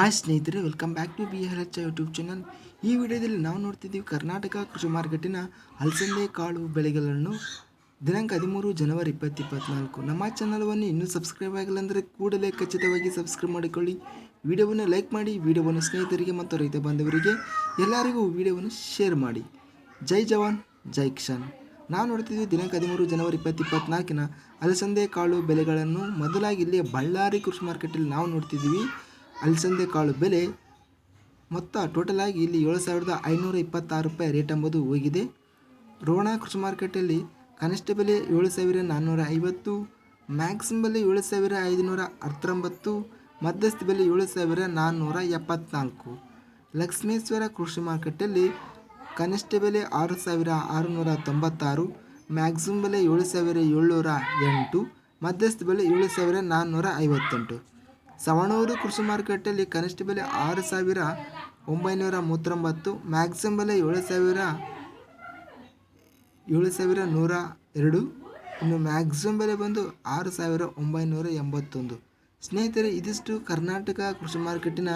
Hi ಸ್ನೇಹಿತರೆ welcome back to B L H YouTube channel ಈ ವಿಡಿಯೋದಲ್ಲಿ ನಾವು ನೋಡ್ತಿದ್ದೀವಿ ಕರ್ನಾಟಕ ಕೃಷಿ ಮಾರ್ಕೆಟಿನ ಅಲಸಂದೆ ಕಾಳು ಬೆಳೆಗಳನ್ನು ದಿನಾಂಕ ಹದಿಮೂರು ಜನವರಿ ಇಪ್ಪತ್ತು ಇಪ್ಪತ್ನಾಲ್ಕು ನಮ್ಮ ಚಾನಲ್ವನ್ನು ಇನ್ನೂ ಸಬ್ಸ್ಕ್ರೈಬ್ ಆಗಿಲ್ಲ ಅಂದರೆ ಕೂಡಲೇ ಖಚಿತವಾಗಿ ಸಬ್ಸ್ಕ್ರೈಬ್ ಮಾಡಿಕೊಳ್ಳಿ. ವಿಡಿಯೋವನ್ನು ಲೈಕ್ ಮಾಡಿ, ವಿಡಿಯೋವನ್ನು ಸ್ನೇಹಿತರಿಗೆ ಮತ್ತು ರೈತ ಬಾಂಧವರಿಗೆ ಎಲ್ಲರಿಗೂ ವಿಡಿಯೋವನ್ನು ಶೇರ್ ಮಾಡಿ. ಜೈ ಜವಾನ್, ಜೈ ಕಿಸಾನ್. ನಾವು ನೋಡ್ತಿದ್ವಿ ದಿನಾಂಕ ಹದಿಮೂರು ಜನವರಿ ಇಪ್ಪತ್ತು ಇಪ್ಪತ್ನಾಲ್ಕಿನ ಅಲಸಂದೆ ಕಾಳು ಬೆಲೆಗಳನ್ನು ಮೊದಲಾಗಿ ಇಲ್ಲಿ ಬಳ್ಳಾರಿ ಕೃಷಿ ಮಾರ್ಕೆಟಲ್ಲಿ ನಾವು ನೋಡ್ತಿದ್ದೀವಿ. ಅಲಸಂದೆ ಕಾಳು ಬೆಲೆ ಮೊತ್ತ ಟೋಟಲ್ ಆಗಿ ಇಲ್ಲಿ ಏಳು ಸಾವಿರದ ಐನೂರ ಇಪ್ಪತ್ತಾರು ರೂಪಾಯಿ ರೇಟ್ ಎಂಬುದು ಹೋಗಿದೆ. ರೋಣ ಕೃಷಿ ಮಾರ್ಕೆಟಲ್ಲಿ ಕನಿಷ್ಠ ಬೆಲೆ ಏಳು ಸಾವಿರ ನಾನ್ನೂರ ಐವತ್ತು ಮ್ಯಾಕ್ಸಿಮ್ ಬೆಲೆ ಏಳು ಸಾವಿರ ಐದುನೂರ ಹತ್ತೊಂಬತ್ತು ಮಧ್ಯಸ್ಥ ಬೆಲೆ ಏಳು ಸಾವಿರ ನಾನ್ನೂರ ಎಪ್ಪತ್ನಾಲ್ಕು. ಲಕ್ಷ್ಮೇಶ್ವರ ಕೃಷಿ ಮಾರ್ಕೆಟಲ್ಲಿ ಕನಿಷ್ಠ ಬೆಲೆ ಆರು ಸಾವಿರ ಆರುನೂರ ತೊಂಬತ್ತಾರು ಮ್ಯಾಕ್ಸಿಮಮ್ ಬೆಲೆ ಏಳು ಸಾವಿರ ಏಳ್ನೂರ ಎಂಟು, ಮಧ್ಯಸ್ಥ ಬೆಲೆ ಏಳು ಸಾವಿರ ನಾನ್ನೂರ ಐವತ್ತೆಂಟು. ಸವಣೂರು ಕೃಷಿ ಮಾರುಕಟ್ಟೆಯಲ್ಲಿ ಕನಿಷ್ಠ ಬೆಲೆ ಆರು ಸಾವಿರ ಒಂಬೈನೂರ ಮೂವತ್ತೊಂಬತ್ತು ಮ್ಯಾಕ್ಸಿಮಮ್ ಬೆಲೆ ಏಳು ಸಾವಿರ ಏಳು ಸಾವಿರ ನೂರ ಎರಡು, ಇನ್ನು ಮ್ಯಾಕ್ಸಿಮಮ್ ಬೆಲೆ ಬಂದು ಆರು ಸಾವಿರ ಒಂಬೈನೂರ ಎಂಬತ್ತೊಂದು. ಸ್ನೇಹಿತರೆ, ಇದಿಷ್ಟು ಕರ್ನಾಟಕ ಕೃಷಿ ಮಾರುಕಟ್ಟಿನ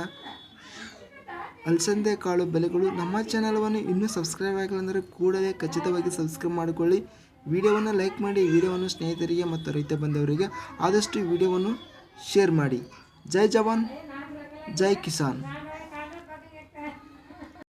ಅಲಸಂದೆ ಕಾಳು ಬೆಲೆಗಳು. ನಮ್ಮ ಚಾನಲ್ವನ್ನು ಇನ್ನೂ ಸಬ್ಸ್ಕ್ರೈಬ್ ಆಗಿಲ್ಲ ಅಂದರೆ ಕೂಡಲೇ ಖಚಿತವಾಗಿ ಸಬ್ಸ್ಕ್ರೈಬ್ ಮಾಡಿಕೊಳ್ಳಿ. ವಿಡಿಯೋವನ್ನು ಲೈಕ್ ಮಾಡಿ, ವಿಡಿಯೋವನ್ನು ಸ್ನೇಹಿತರಿಗೆ ಮತ್ತು ರೈತ ಬಂದವರಿಗೆ ಆದಷ್ಟು ವಿಡಿಯೋವನ್ನು ಶೇರ್ ಮಾಡಿ. ಜೈ ಜವಾನ್ ಜೈ ಕಿಸಾನ್